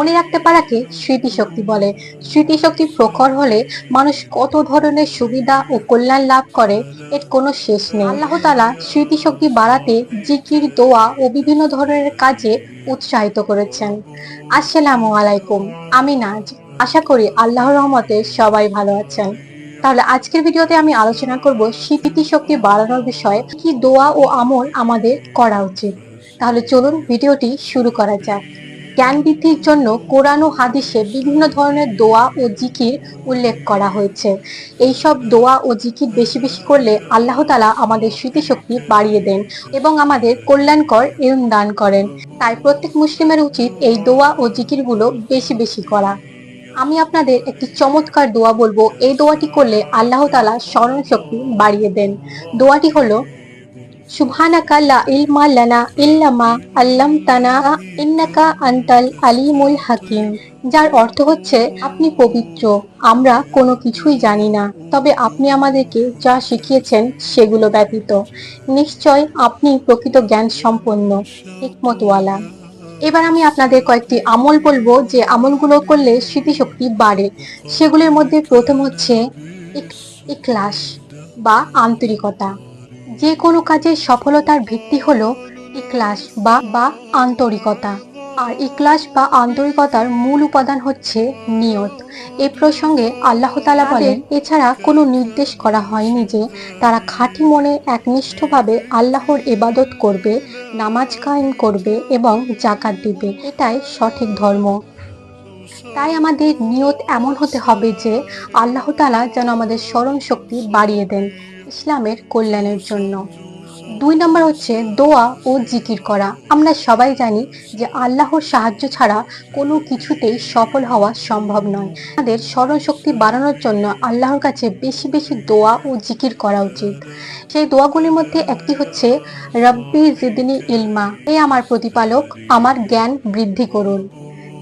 মনে রাখতে পারাকে স্মৃতিশক্তি বলে। স্মৃতিশক্তি প্রখর হলে মানুষ কত ধরনের সুবিধা ও কল্যাণ লাভ করে, এর কোনো শেষ নেই। আল্লাহ তালা স্মৃতিশক্তি বাড়াতে জিকির, দোয়া ও বিভিন্ন ধরনের কাজে উৎসাহিত করেছেন। আসসালামু আলাইকুম, আমি নাজ। আশা করি আল্লাহর রহমতে সবাই ভালো আছেন। তাহলে আজকের ভিডিওতে আমি আলোচনা করব স্মৃতিশক্তি বাড়ানোর বিষয়ে কি দোয়া ও আমল আমাদের করা উচিত। তাহলে চলুন ভিডিওটি শুরু করা যাক। জ্ঞান বৃদ্ধির জন্য কোরআন ও হাদিসে বিভিন্ন ধরনের দোয়া ও জিকির উল্লেখ করা হয়েছে। এই সব দোয়া ও জিকির বেশি বেশি করলে আল্লাহ তালা আমাদের স্মৃতিশক্তি বাড়িয়ে দেন এবং আমাদের কল্যাণকর ইলম দান করেন। তাই প্রত্যেক মুসলিমের উচিত এই দোয়া ও জিকিরগুলো বেশি বেশি করা। আমি আপনাদের একটি চমৎকার দোয়া বলব। এই দোয়াটি করলে আল্লাহ তালা স্মরণ শক্তি বাড়িয়ে দেন। দোয়াটি হলো সুবহানাকা লা ইলমা লানা ইল্লা মা আল্লামতানা আলিমুল হাকিম যার অর্থ হচ্ছে, আপনি পবিত্র। আমরা কোনো কিছুই জানি না। তবে আপনি আমাদেরকে যা শিখিয়েছেন, সেগুলো ব্যতীত। নিশ্চয় আপনি প্রকৃত জ্ঞান সম্পন্ন হিকমতওয়ালা। এবার আমি আপনাদের কয়েকটি আমল বলব, যে আমলগুলো করলে স্মৃতিশক্তি বাড়ে। সেগুলির মধ্যে প্রথম হচ্ছে ইখলাস বা আন্তরিকতা। যে কোনো কাজের সফলতার ভিত্তি হলো ইখলাস বা বা আন্তরিকতা। আর ইখলাস বা আন্তরিকতার মূল উপাদান হচ্ছে নিয়ত। এই প্রসঙ্গে আল্লাহ তালা বলেন এছাড়া কোনো নির্দেশ করা হয়নি যে তারা খাঁটি মনে একনিষ্ঠভাবে আল্লাহর ইবাদত করবে নামাজ কায়েম করবে এবং জাকাত দিবে। এটাই সঠিক ধর্ম। তাই আমাদের নিয়ত এমন হতে হবে যে আল্লাহ তালা যেন আমাদের স্মরণ শক্তি বাড়িয়ে দেন। ইসলামের কল্যাণের জন্য। দুই নম্বর হচ্ছে দোয়া ও জিকির করা। আমরা সবাই জানি যে আল্লাহর সাহায্য ছাড়া কোনো কিছুতেই সফল হওয়া সম্ভব নয়। আমাদের স্মরণ শক্তি বাড়ানোর জন্য আল্লাহর কাছে বেশি বেশি দোয়া ও জিকির করা উচিত। সেই দোয়াগুলির মধ্যে একটি হচ্ছে, রব্বি জিদনি ইলমা। এ আমার প্রতিপালক, আমার জ্ঞান বৃদ্ধি করুন।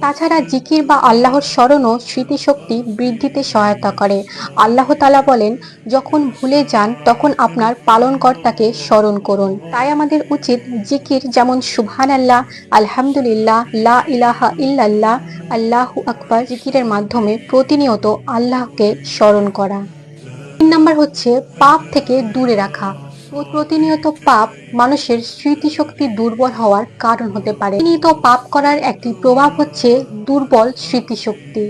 তাছাড়া জিকির বা আল্লাহর স্মরণও স্মৃতিশক্তি বৃদ্ধিতে সহায়তা করে। আল্লাহ তালা বলেন, যখন ভুলে যান, তখন আপনার পালনকর্তাকে স্মরণ করুন। তাই আমাদের উচিত জিকির যেমন সুবহান আল্লাহ আলহামদুলিল্লাহ, লা ইলাহা ইল্লাল্লাহ, আল্লাহু আকবার জিকিরের মাধ্যমে প্রতিনিয়ত আল্লাহকে স্মরণ করা। তিন নম্বর হচ্ছে, পাপ থেকে দূরে রাখা। প্রতিনিয়ত পাপ মানুষের স্মৃতিশক্তি দুর্বল হওয়ার কারণ হতে পারে। প্রতিনিয়ত পাপ করার একটি প্রভাব হচ্ছে দুর্বল স্মৃতিশক্তি।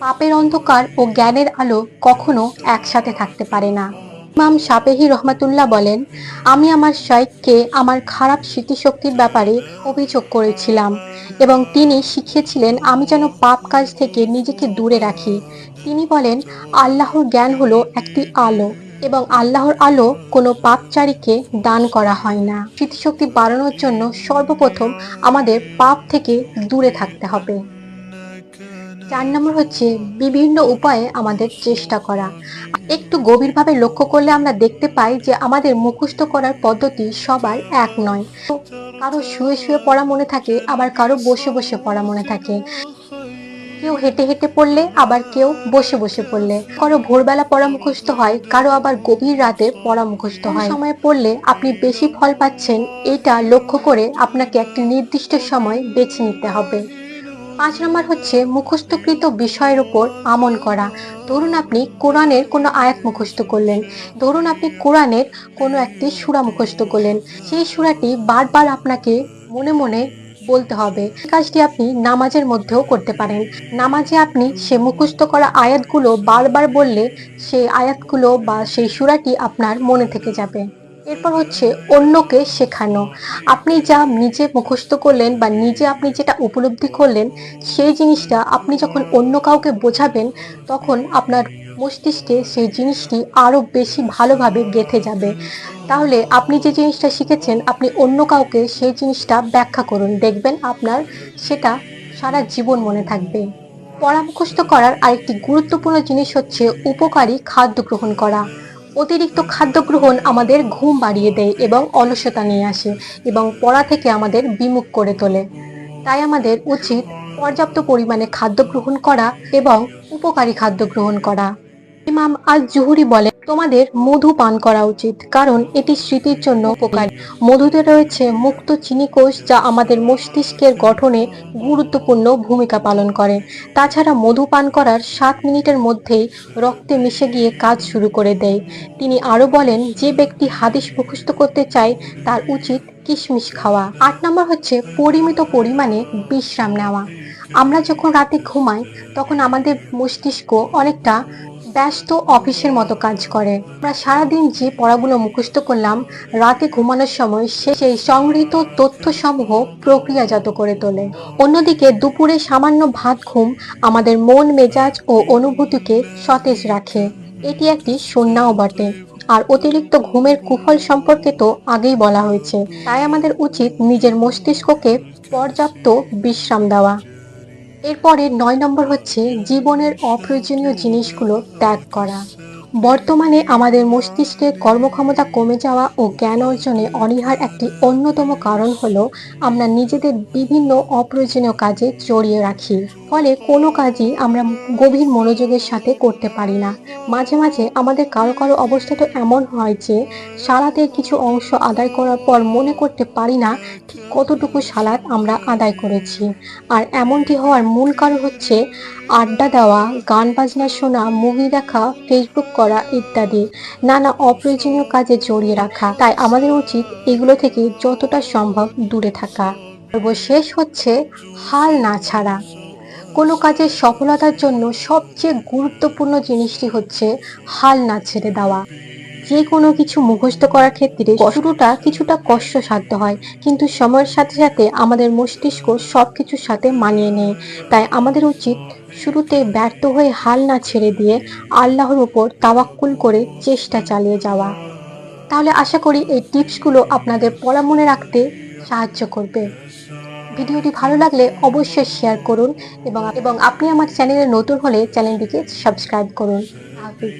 পাপের অন্ধকার ও জ্ঞানের আলো কখনো একসাথে থাকতে পারে না। ইমাম সাপেহি রহমাতুল্লাহ বলেন, আমি আমার শাইখকে আমার খারাপ স্মৃতিশক্তির ব্যাপারে অভিযোগ করেছিলাম এবং তিনি শিখিয়েছিলেন আমি যেন পাপ কাজ থেকে নিজেকে দূরে রাখি। তিনি বলেন, আল্লাহর জ্ঞান হলো একটি আলো। এবং আল্লাহর আলো কোনো পাপচারীকে দান করা হয় না। স্মৃতিশক্তি বাড়ানোর জন্য সর্বপ্রথম আমাদের পাপ থেকে দূরে থাকতে হবে। চার নম্বর হচ্ছে বিভিন্ন উপায়ে আমাদের চেষ্টা করা। একটু গভীরভাবে লক্ষ্য করলে আমরা দেখতে পাই যে আমাদের মুখস্থ করার পদ্ধতি সবার এক নয়। কারও শুয়ে শুয়ে পড়া মনে থাকে, আবার কারও বসে বসে পড়া মনে থাকে। কেউ হেঁটে হেঁটে পড়লে আবার কেউ বসে বসে পড়লে। কারও ভোরবেলা পড়া মুখস্থ হয় কারও আবার গভীর রাতে পড়া মুখস্থ হয়। সময় পড়লে আপনি বেশি ফল পাচ্ছেন এটা লক্ষ্য করে আপনাকে একটি নির্দিষ্ট সময় বেছে নিতে হবে। পাঁচ নম্বর হচ্ছে মুখস্থকৃত বিষয়ের উপর আমল করা। ধরুন আপনি কোরআনের কোনো আয়াত মুখস্থ করলেন। ধরুন আপনি কোরআনের কোনো একটি সূরা মুখস্থ করলেন। সেই সূরাটি বারবার আপনাকে মনে মনে বলতে হবে। কাজটি আপনি নামাজের মধ্যেও করতে পারেন। নামাজে আপনি সে মুখস্থ করা আয়াতগুলো বারবার বললে সেই আয়াতগুলো বা সেই সুরাটি আপনার মনে থেকে যাবে। এরপর হচ্ছে অন্যকে শেখানো। আপনি যা নিজে মুখস্থ করলেন বা নিজে আপনি যেটা উপলব্ধি করলেন, সেই জিনিসটা আপনি যখন অন্য কাউকে বোঝাবেন, তখন আপনার মস্তিষ্কে সেই জিনিসটি আরও বেশি ভালোভাবে গেঁথে যাবে। তাহলে আপনি যে জিনিসটা শিখেছেন, আপনি অন্য কাউকে সেই জিনিসটা ব্যাখ্যা করুন। দেখবেন আপনার সেটা সারা জীবন মনে থাকবে। পড়া মুখস্থ করার আরেকটি গুরুত্বপূর্ণ জিনিস হচ্ছে উপকারী খাদ্য গ্রহণ করা। অতিরিক্ত খাদ্য গ্রহণ আমাদের ঘুম বাড়িয়ে দেয় এবং অলসতা নিয়ে আসে এবং পড়া থেকে আমাদের বিমুখ করে তোলে। তাই আমাদের উচিত পর্যাপ্ত পরিমাণে খাদ্য গ্রহণ করা এবং উপকারী খাদ্য গ্রহণ করা। ইমাম আল জুহুরি বলেন, তোমাদের মধু পান করা উচিত, কারণ এটি স্মৃতির জন্য উপকারী। মধুতে রয়েছে মুক্ত চিনি কোষ যা আমাদের মস্তিষ্কের গঠনে গুরুত্বপূর্ণ ভূমিকা পালন করে। তাছাড়া মধু পান করার সাত মিনিটের মধ্যেই রক্তে মিশে গিয়ে কাজ শুরু করে দেয়। তিনি আরও বলেন, যে ব্যক্তি হাদিস মুখস্থ করতে চায়, তার উচিত কিশমিশ খাওয়া। আট নম্বর হচ্ছে পরিমিত পরিমাণে বিশ্রাম নেওয়া। আমরা যখন রাতে ঘুমাই, তখন আমাদের মস্তিষ্ক অনেকটা ব্যস্ত অফিসের মতো কাজ করে। আমরা সারাদিন যে পড়াগুলো মুখস্থ করলাম, রাতে ঘুমানোর সময় সে সেই সংগৃহীত তথ্যসমূহ প্রক্রিয়াজাত করে তোলে। অন্যদিকে দুপুরে সামান্য ভাত ঘুম আমাদের মন, মেজাজ ও অনুভূতিকে সতেজ রাখে। এটি একটি সন্ন্যাও বটে আর অতিরিক্ত ঘুমের কুফল সম্পর্কে তো আগেই বলা হয়েছে। তাই আমাদের উচিত নিজের মস্তিষ্ককে পর্যাপ্ত বিশ্রাম দেওয়া। এরপরে নয় নম্বর হচ্ছে জীবনের অপ্রয়োজনীয় জিনিসগুলো ত্যাগ করা। বর্তমানে আমাদের মস্তিষ্কের কর্মক্ষমতা কমে যাওয়া ও জ্ঞান অর্জনে অনীহার একটি অন্যতম কারণ হলো আমরা নিজেদের বিভিন্ন অপ্রয়োজনীয় কাজে জড়িয়ে রাখি। ফলে কোনো কাজই আমরা গভীর মনোযোগের সাথে করতে পারি না। মাঝে মাঝে আমাদের কারও কারও অবস্থা তো এমন হয় যে, সালাতের কিছু অংশ আদায় করার পর মনে করতে পারি না ঠিক কতটুকু সালাত আমরা আদায় করেছি। আর এমনটি হওয়ার মূল কারণ হচ্ছে আড্ডা দেওয়া, গান বাজনা শোনা, মুভি দেখা ফেসবুক করা ইত্যাদি। নানা অপ্রয়োজনীয় কাজে জড়িয়ে রাখা। তাই আমাদের উচিত এগুলো থেকে যতটা সম্ভব দূরে থাকা। সর্বশেষ হচ্ছে হাল না ছাড়া। কোনো কাজের সফলতার জন্য সবচেয়ে গুরুত্বপূর্ণ জিনিসটি হচ্ছে হাল না ছেড়ে দেওয়া। যে কোনো কিছু মুখস্থ করার ক্ষেত্রে শুরুটা কিছুটা কষ্টসাধ্য হয়। কিন্তু সময়ের সাথে সাথে আমাদের মস্তিষ্ক সব কিছুর সাথে মানিয়ে নেয়। তাই আমাদের উচিত শুরুতে ব্যর্থ হয়ে হাল না ছেড়ে দিয়ে আল্লাহর উপর তাওয়াক্কুল করে চেষ্টা চালিয়ে যাওয়া। তাহলে আশা করি এই টিপসগুলো আপনাদের পড়া মনে রাখতে সাহায্য করবে। ভিডিওটি ভালো লাগলে অবশ্যই শেয়ার করুন এবং এবং আপনি আমার চ্যানেলে নতুন হলে চ্যানেলটিকে সাবস্ক্রাইব করুন। হাফিজ।